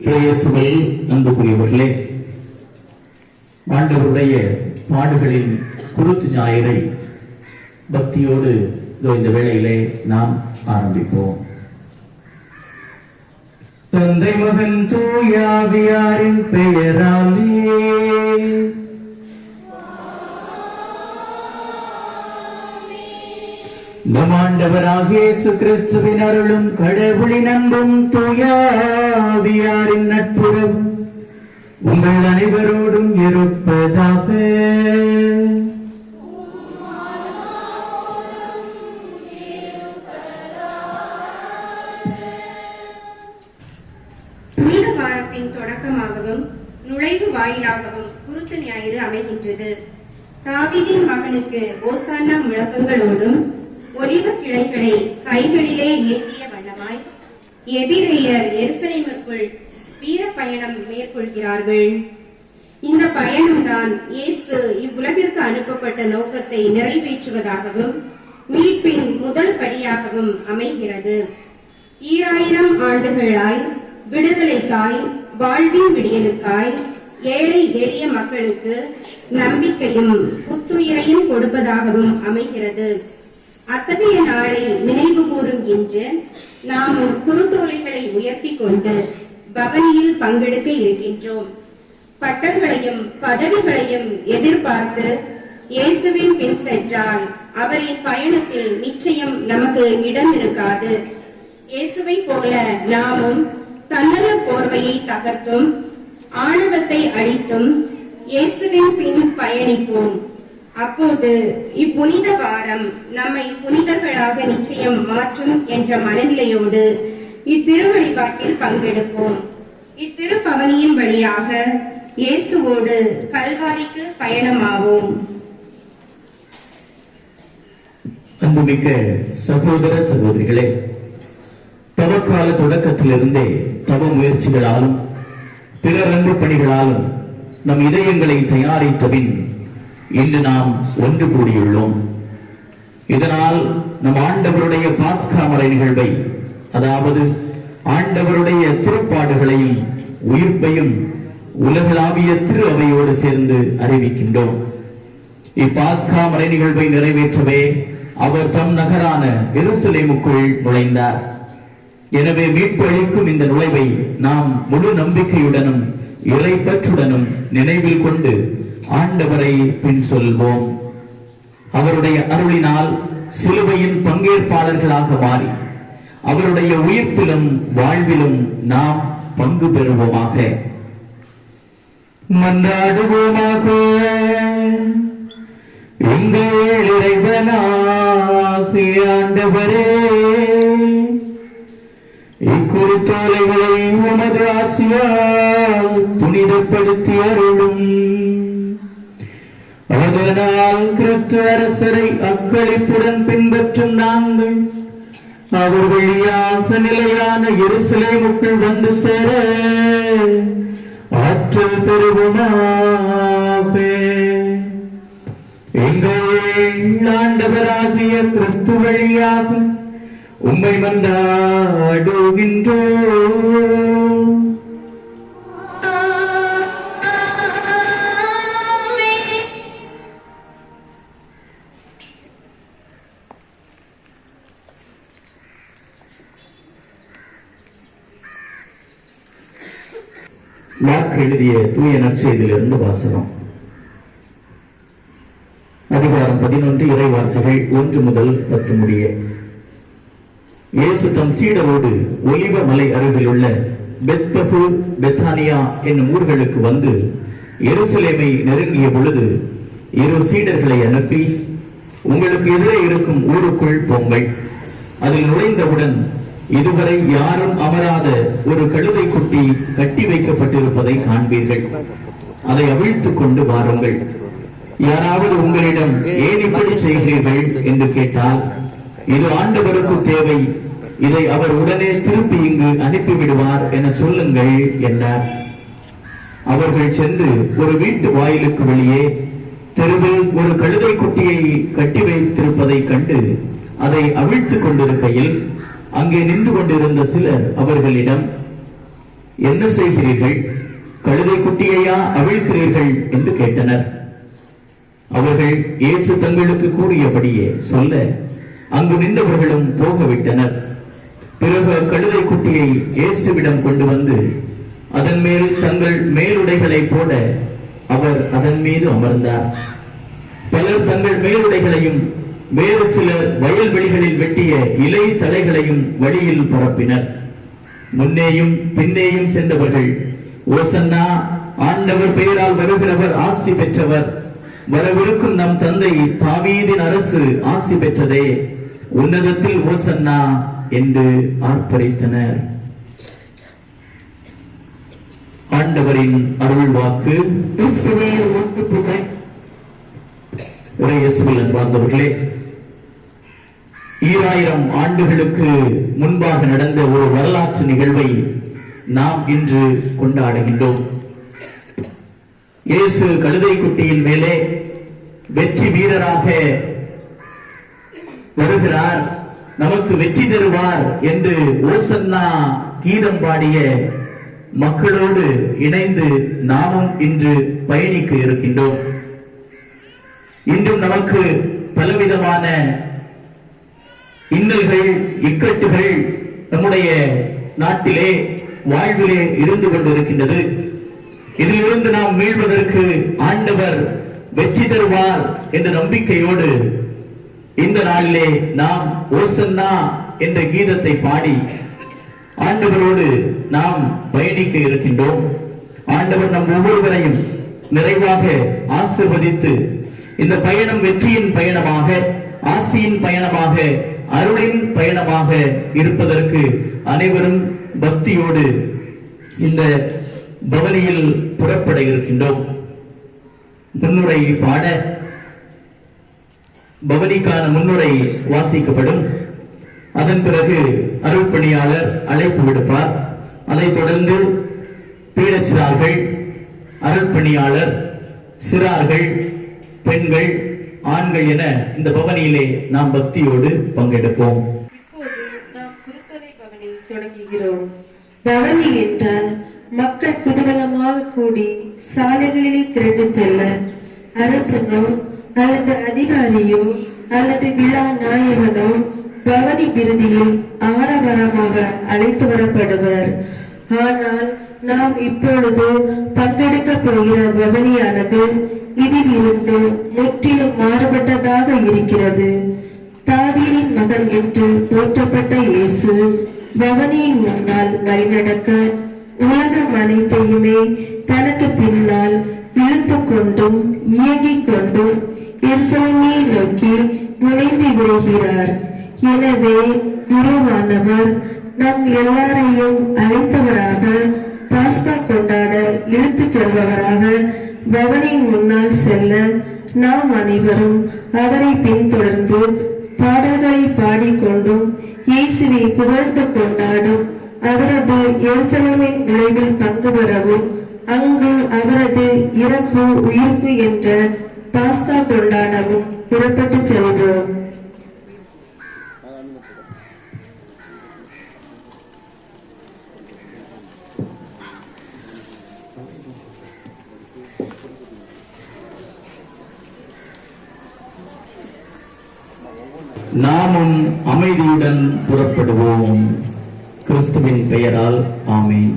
இயேசுவில் அன்புக்குரியவர்களே ஆண்டவருடைய பாடுகளின் குருத்து ஞாயிறை பக்தியோடு இந்த வேளையிலே நாம் ஆரம்பிப்போம். தந்தை மகன் தூயாவியாரின் பெயராலே நம் ஆண்டவராகிய இயேசு கிறிஸ்துவின் அருளும் கடவுளின் அன்பும் தூயாவியாரின் நட்புறம் உங்கள் அனைவரோடும் இருப்பதாக. புனித வாரத்தின் தொடக்கமாகவும் நுழைவு வாயிலாகவும் குருத்து ஞாயிறு அமைகின்றது. தாவிதின் மகனுக்கு ஓசானா முழக்கங்களோடும் ஒலிவ கிளைகளை கைகளிலே ஏந்திய வண்ணமாய் எபிரேயர் எருசலேமுக்குள் வீர பயணம் மேற்கொள்கிறார்கள். இந்த பயணம்தான் இயேசு இவ்வுலகிற்கு அனுப்பப்பட்ட நோக்கத்தை நிறைவேற்றுவதாகவும் மீட்பின் முதல் படியாகவும் அமைகிறது. ஈராயிரம் ஆண்டுகளாய் விடுதலைக்காய் வாழ்வின் விடியலுக்காய் ஏழை எளிய மக்களுக்கு நம்பிக்கையும் புத்துயிரையும் கொடுப்பதாகவும் அமைகிறது. அத்தகைய நாளை நினைவு கூறும் இன்று நாம் குறுத்தோலைகளை உயர்த்தி கொண்டு பவனியில் பங்கெடுக்க இருக்கின்றோம். பட்டங்களையும் பதவிகளையும் எதிர்பார்த்து இயேசுவின் பின் சென்றால் அவரின் பயணத்தில் நிச்சயம் நமக்கு இடம் இருக்காது. இயேசுவை போல நாமும் தன்னல போர்வையை தகர்த்தும் ஆணவத்தை அழித்தும் இயேசுவின் பின் பயணிப்போம். அப்போது இப்புனித வாரம் நம்மை புனிதர்களாக நிச்சயம் மாற்றும் என்ற மனநிலையோடு இத்திருவழிபாட்டில் பங்கெடுப்போம். இத்திருப்பவனியின் வழியாக இயேசுவோடு கல்வாரிக்கு பயணமாவோம். அன்புமிக்க சகோதர சகோதரிகளே தவக்கால தொடக்கத்திலிருந்தே தவ முயற்சிகளாலும் பிறர் அன்பு பணிகளாலும் நம் இதயங்களை தயாரித்தபின் இன்று நாம் ஒன்று கூடியுள்ளோம். இதனால் நம் ஆண்டவருடைய பாஸ்காமரை நிகழ்வை அதாவது ஆண்டவருடைய திருப்பாடுகளையும் உயிர்ப்பையும் உலகளாவிய திரு அவையோடு சேர்ந்து அறிவிக்கின்றோம். இப்பாஸ்கா மறை நிகழ்வை நிறைவேற்றவே அவர் தம் நகரான எருசலேமுக்குள் நுழைந்தார். எனவே மீட்பு அளிக்கும் இந்த நுழைவை நாம் முழு நம்பிக்கையுடனும் இறைப்பற்றுடனும் நினைவில் கொண்டு ஆண்டவரை பின் சொல்வோம். அவருடைய அருளினால் சிலுவையின் பங்கேற்பாளர்களாக மாறி அவருடைய உயிர்ப்பிலும் வாழ்விலும் நாம் பங்கு பெறுவோமாக. மன்றாடுவோமாக. எங்கள் இறைவனாகிய ஆண்டவரே இக்குறுத்தோலைகளை உமது ஆசியால் வெளிப்படுத்தி அருளும். அதனால் கிறிஸ்து அரசரை அக்களிப்புடன் பின்பற்றும் நாங்கள். அவர் வழியாக நிலையான எருசலேமுக்குள் வந்து சேர. ஆற்றல் பெறுவோமாக. எங்கள் ஆண்டவராகிய கிறிஸ்து வழியாக உம்மை மன்றாடுகின்றோம். மார்க் எழுதிய தூய நற்செய்தியிலிருந்து வாசகம். அதிகாரம் பதினொன்று இறை வார்த்தைகள் ஒன்று முதல் பத்து முடிய. இயேசு தம் சீடரோடு ஒலிவ மலை அருகிலுள்ள பெத்பகு பெத்தானியா என்னும் ஊர்களுக்கு வந்து எருசலேமை நெருங்கிய பொழுது இரு சீடர்களை அனுப்பி உங்களுக்கு எதிரே இருக்கும் ஊருக்குள் போங்கள். அதில் நுழைந்தவுடன் இதுவரை யாரும் அமராத ஒரு கழுதை குட்டி கட்டி வைக்கப்பட்டிருப்பதை காண்பீர்கள். அதை அவிழ்த்துக் கொண்டு வாருங்கள். யாராவது உங்களிடம் ஏன் இப்படி செய்கிறீர்கள் என்று கேட்டால் இது ஆண்டவருக்கு தேவை. இதை அவர் உடனே திருப்பி இங்கு அனுப்பிவிடுவார் என சொல்லுங்கள் என்றார். அவர்கள் சென்று ஒரு வீட்டு வாயிலுக்கு வெளியே தெருவில் ஒரு கழுதை குட்டியை கட்டி வைத்திருப்பதை கண்டு அதை அவிழ்த்துக் கொண்டிருக்கையில் அங்கே நின்று கொண்டிருந்த சிலர் அவர்களிடம் என்ன செய்கிறீர்கள்? கழுதை குட்டியையா அவிழ்க்கிறீர்கள்? என்று கேட்டனர். அவர்கள் இயேசு தங்களுக்கு கூறியபடியே சொல்ல அங்கு நின்றவர்களும் போகவிட்டனர். பிறகு கழுதை குட்டியை இயேசுவிடம் கொண்டு வந்து அதன் மேல் தங்கள் மேலுடைகளை போட அவர் அதன் மீது அமர்ந்தார். பலர் தங்கள் மேலுடைகளையும் வேறு சிலர் வயல்வெளிகளில் வெட்டிய இலை தலைகளையும் வழியில் பரப்பினர். முன்னேயும் பின்னேயும் சென்றவர்கள் ஓசன்னா ஆண்டவர் பெயரால் வருகிறவர் ஆசி பெற்றவர். வரவிருக்கும் நம் தந்தை தாவீதின் அரசு ஆசி பெற்றதே. உன்னதத்தில் ஓசன்னா என்று ஆர்ப்பரித்தனர். ஆண்டவரின் அருள் வாக்கு. இயேசுவில் அன்பார்ந்தவர்களே ஈராயிரம் ஆண்டுகளுக்கு முன்பாக நடந்த ஒரு வரலாற்று நிகழ்வை நாம் இன்று கொண்டாடுகின்றோம். இயேசு கழுதை குட்டியின் மேலே வெற்றி வீரராக வருகிறார். நமக்கு வெற்றி தருவார் என்று ஓசன்னா கீதம் பாடிய மக்களோடு இணைந்து நாமும் இன்று பயணிக்க இருக்கின்றோம். இன்றும் நமக்கு பலவிதமான இன்னல்கள் இக்கட்டுகள் நம்முடைய நாட்டிலே வாழ்விலே இருந்து கொண்டிருக்கின்றது. இதிலிருந்து நாம் மீள்வதற்கு ஆண்டவர் வெற்றி தருவார் என்ற நம்பிக்கையோடு இந்த நாளிலே நாம் ஓசன்னா என்ற கீதத்தை பாடி ஆண்டவரோடு நாம் பயணிக்க இருக்கின்றோம். ஆண்டவர் நம் ஒவ்வொருவரையும் நிறைவாக ஆசிர்வதித்து இந்த பயணம் வெற்றியின் பயணமாக ஆசியின் பயணமாக அருளின் பயணமாக இருப்பதற்கு அனைவரும் பக்தியோடு இந்த பவனியில் புறப்பட இருக்கின்றோம். முன்னுரை பாட பவனிக்கான முன்னுரை வாசிக்கப்படும். அதன் பிறகு அருள்பணியாளர் அழைப்பு விடுப்பார். அதைத் தொடர்ந்து பீடச்சிறார்கள் அருள்பணியாளர் சிறார்கள் பெண்கள் ஆண்கள் என இந்த பவனியிலே நாம் பக்தியோடு பங்கெடுப்போம். பவனி தொடங்குகிறோம். பவனி என்றால் மக்கள் குதூகலமாக கூடி சாலைகளிலே திரண்டு செல்ல அரசனோ அல்லது அதிகாரியோ அல்லது விழா நாயகனோ பவனி விருதியில் ஆரவாரமாக அழைத்து வரப்படுவர். ஆனால் நாம் இப்பொழுது பங்கெடுக்க போகிற பவனியானது இதில் இருந்து முற்றிலும் மாறுபட்டதாக இருக்கிறது. தாவீரின் மகன் என்று போற்றப்பட்ட இயேசு பவனியின் முன்னால் வழிநடக்க உலகம் அனைத்தையுமே தனக்கு பின்னால் இழுத்து கொண்டும் இயங்கிக் கொண்டும் எருசலேமை நோக்கி நுழைந்து விடுகிறார் எனவே குருவானவர் நம் எல்லாரையும் அழைத்தவராக பாஸ்கா கொண்டாட இழுத்துச் செல்பவராக பவனின் முன்னால் செல்ல நாம் அனைவரும் அவரை பின்தொடர்ந்து பாடல்களை பாடிக்கொண்டும் இயேசுவை புகழ்ந்து கொண்டாடும் அவரது எருசலேமின் விளைவில் பங்கு பெறவும் அங்கு அவரது இறப்பு உயிர்ப்பு என்ற பாஸ்கா கொண்டாடவும் புறப்பட்டு செல்கிறோம் நாமும் அமைதியுடன் புறப்படுவோம். கிறிஸ்துவின் பெயரால் ஆமேன்.